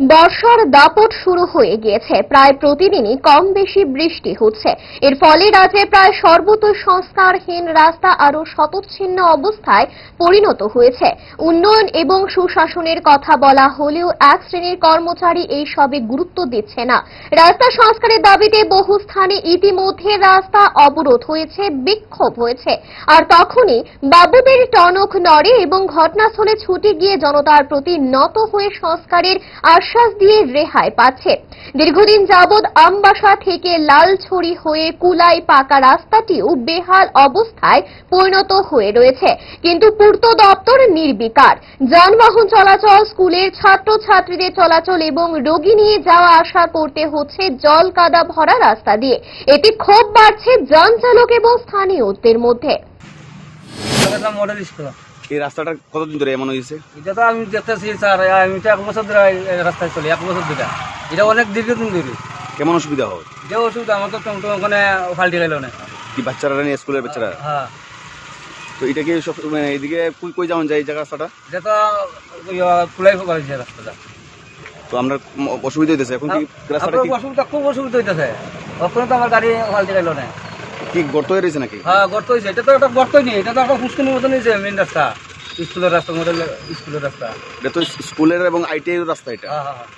বর্ষার দাপট শুরু হয়ে গিয়েছে। প্রায় প্রতিদিনই কম বেশি বৃষ্টি হচ্ছে। এর ফলে রাজ্যে প্রায় সর্বত সংস্কারহীন রাস্তা আরও শতচ্ছিন্ন অবস্থায় পরিণত হয়েছে। উন্নয়ন এবং সুশাসনের কথা বলা হলেও এক শ্রেণির কর্মচারী এই সবে গুরুত্ব দিচ্ছে না। রাস্তা সংস্কারের দাবিতে বহু স্থানে ইতিমধ্যে রাস্তা অবরোধ হয়েছে, বিক্ষোভ হয়েছে। আর তখনই বাবুদের টনক নড়ে এবং ঘটনাস্থলে ছুটে গিয়ে জনতার প্রতি নত হয়ে সংস্কারের আশ্বাস দিয়ে রেহাই পাচ্ছে। দীর্ঘদিন যাবৎ আমবাসা থেকে লালছড়ি হয়ে কুলাই পাকা রাস্তাটিও বেহাল অবস্থায় পরিণত হয়ে রয়েছে। কিন্তু পূর্ত দপ্তর নির্বিকার। যানবাহন চলাচল, স্কুলের ছাত্রছাত্রীদের চলাচল এবং রোগী নিয়ে যাওয়া আসা করতে হচ্ছে জল কাদা ভরা রাস্তা দিয়ে। এতে ক্ষোভ বাড়ছে যান চালক এবং স্থানীয়দের মধ্যে। Model school. এই রাস্তাটা কতদিন ধরে এমন হয়েছে? এটা তো আমি দেখতেছি স্যার আমি তো এক বছর ধরে রাস্তায় চলি এক বছর ধরে। এটা অনেক দীর্ঘদিন ধরে। কেমন অসুবিধা হয়? যে ওষুধ আমার তো টমটম ওখানে ফাল্টি গেল না। কি বাচ্চারা নিয়ে স্কুলের বাচ্চারা? হ্যাঁ তো এটা কি সব মানে এইদিকে কই কই যাওয়া যায় এই জায়গা রাস্তাটা? এটা তো খুলাই করেছে রাস্তাটা। তো আমরা অসুবিধা হইতেছে এখন কি রাস্তাটা কি? অসুবিধা খুব অসুবিধা হইতেছে। ওখানে তো আমার গাড়ি ফাল্টি গেল না। কি গর্ত হয়ে রয়েছে নাকি? হ্যাঁ গর্ত হয়েছে। এটা তো একটা গর্তই নেই এটা তো একটা ফুসকুনির মতন হয়েছে মেন রাস্তা স্কুলের রাস্তা মডেল স্কুলের রাস্তা। এটা তো স্কুলের এবং আইটিআই রাস্তা এটা। হ্যাঁ হ্যাঁ হ্যাঁ।